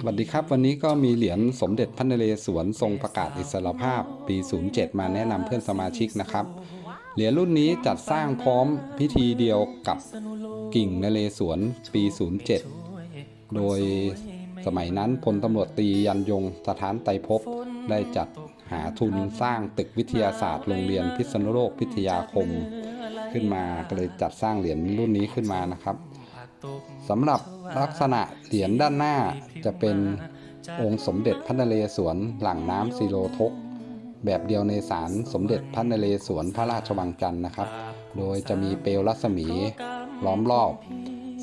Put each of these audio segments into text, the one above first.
สวัสดีครับ วันนี้ก็มีเหรียญสมเด็จพระนเรศวรทรงประกาศอิสรภาพปี 07 มาแนะนำเพื่อนสมาชิกนะครับ เหรียญรุ่นนี้จัดสร้างพร้อมพิธีเดียวกับกิ่งนเรศวรปี 07 โดยสมัยนั้นพลตำรวจตรียันยงสถานไตรภพได้จัดหาทุนสร้างตึกวิทยาศาสตร์โรงเรียนพิษณุโลกพิทยาคม ขึ้นมาก็เลยจัดสร้างเหรียญรุ่นนี้ขึ้นมานะครับ สำหรับลักษณะเหรียญด้านหน้าจะเป็นองค์สมเด็จพระนเรศวรหลังน้ำสีโลทก แบบเดียวในศาลสมเด็จพระนเรศวรพระราชวังจันทร์นะครับ โดยจะมีเปลวรัศมีล้อมรอบ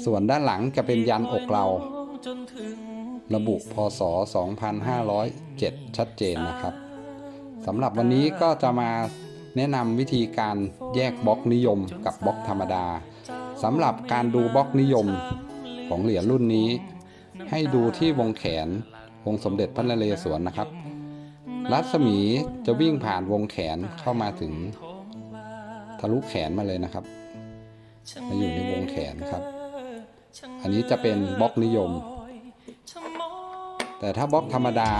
ส่วนด้านหลังจะเป็นยันอกเรา ระบุพศ 2507 ชัดเจนนะครับสำหรับวันนี้ก็จะมาแนะนำวิธีการแยกบล็อกนิยมกับบล็อกธรรมดา สำหรับการดูบล็อกนิยมของเหรียญรุ่นนี้ ให้ดูที่วงแขนวงสมเด็จพระนเรศวรนะครับ รัศมีจะวิ่งผ่านวงแขนเข้ามาถึง ทะลุแขนมาเลยนะครับมาอยู่ในวงแขนครับ อันนี้จะเป็นบล็อกนิยม แต่ถ้าบล็อกธรรมดา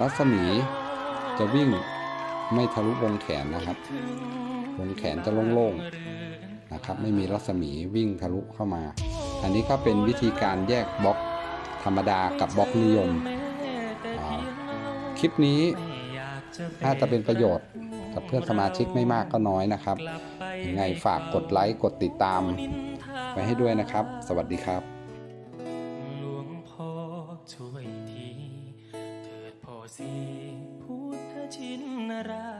รัศมีจะวิ่งไม่ทะลุวงแขนนะครับ วงแขนจะโล่งๆ นะครับ ไม่มีรัศมีวิ่งทะลุเข้ามา อันนี้ก็เป็นวิธีการแยกบล็อกธรรมดากับบล็อกนิยม คลิปนี้น่าจะเป็นประโยชน์กับเพื่อนสมาชิกไม่มากก็น้อยนะครับ ยังไงฝากกดไลค์กดติดตามไว้ให้ด้วยนะครับ สวัสดีครับหลวงพ่อช่วยทีเถิดพ่อสีพุทธชินรา